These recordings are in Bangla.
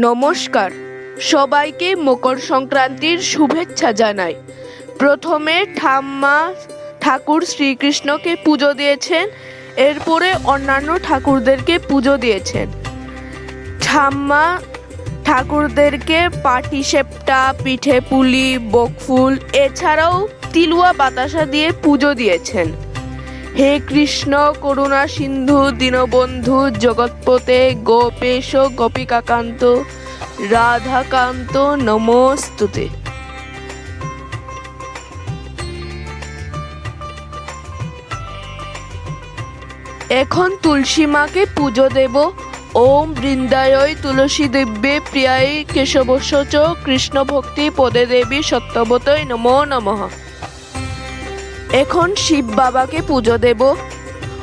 নমস্কার। সবাইকে মকর সংক্রান্তির শুভেচ্ছা জানাই। প্রথমে ঠাম্মা ঠাকুর শ্রীকৃষ্ণকে পুজো দিয়েছেন, এরপরে অন্যান্য ঠাকুরদেরকে পুজো দিয়েছেন। ঠাম্মা ঠাকুরদেরকে পাটি সেপটা পিঠে পুলি বকফুল, এছাড়াও তিলুয়া বাতাসা দিয়ে পুজো দিয়েছেন। হে কৃষ্ণ, করুণা সিন্ধু, দীনবন্ধু, জগৎপতে গোপেশ, গোপিকাকান্ত, রাধাকান্ত, নমস্তুতে। এখন তুলসী মাকে পুজো দেব। ওম বৃন্দায় তুলসী দিব্যে প্রিয়ায় কেশবস্য চ কৃষ্ণ ভক্তি পদে দেবী সত্যবতই নমো নমঃ। এখন শিব বাবাকে পুজো দেব।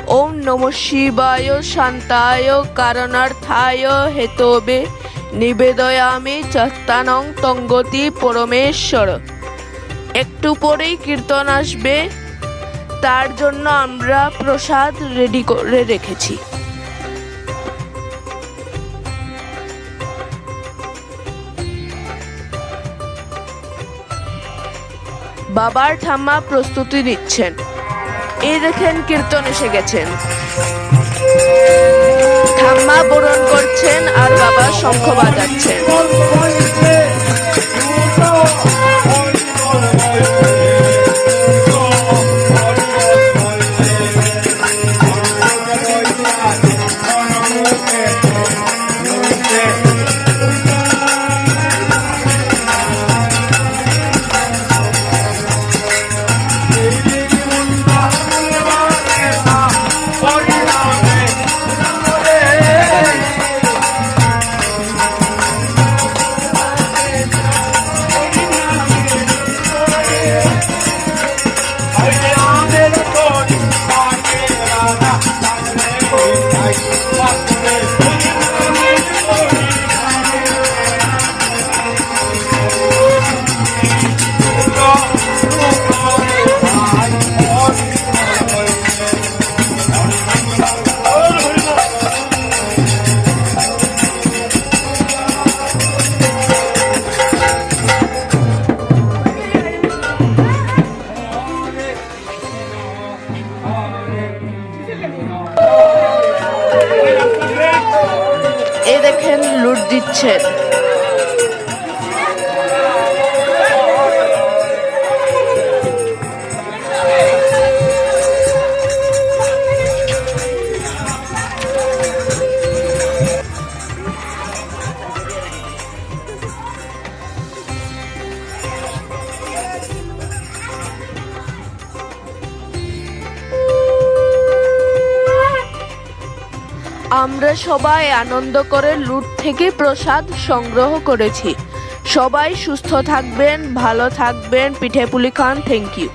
ওম নম শিবায় শান্তায় কারণার্থায় হেতবে। নিবেদয়ামি চত্তানং তঙ্গতি পরমেশ্বর। একটু পরেই কীর্তন আসবে। তার জন্য আমরা প্রসাদ রেডি করে রেখেছি। বাবার ঠাম্মা প্রস্তুতি নিচ্ছেন। এই দেখেন কীর্তন এসে গেছেন। ঠাম্মা বরণ করছেন আর বাবা শঙ্খ বাজাচ্ছেন। এই দেখেন লুট দিচ্ছেন আমরা সবাই আনন্দ করে লুট থেকে প্রসাদ সংগ্রহ করেছি। সবাই সুস্থ থাকবেন, ভালো থাকবেন। পিঠে পুলি খান থ্যাংক ইউ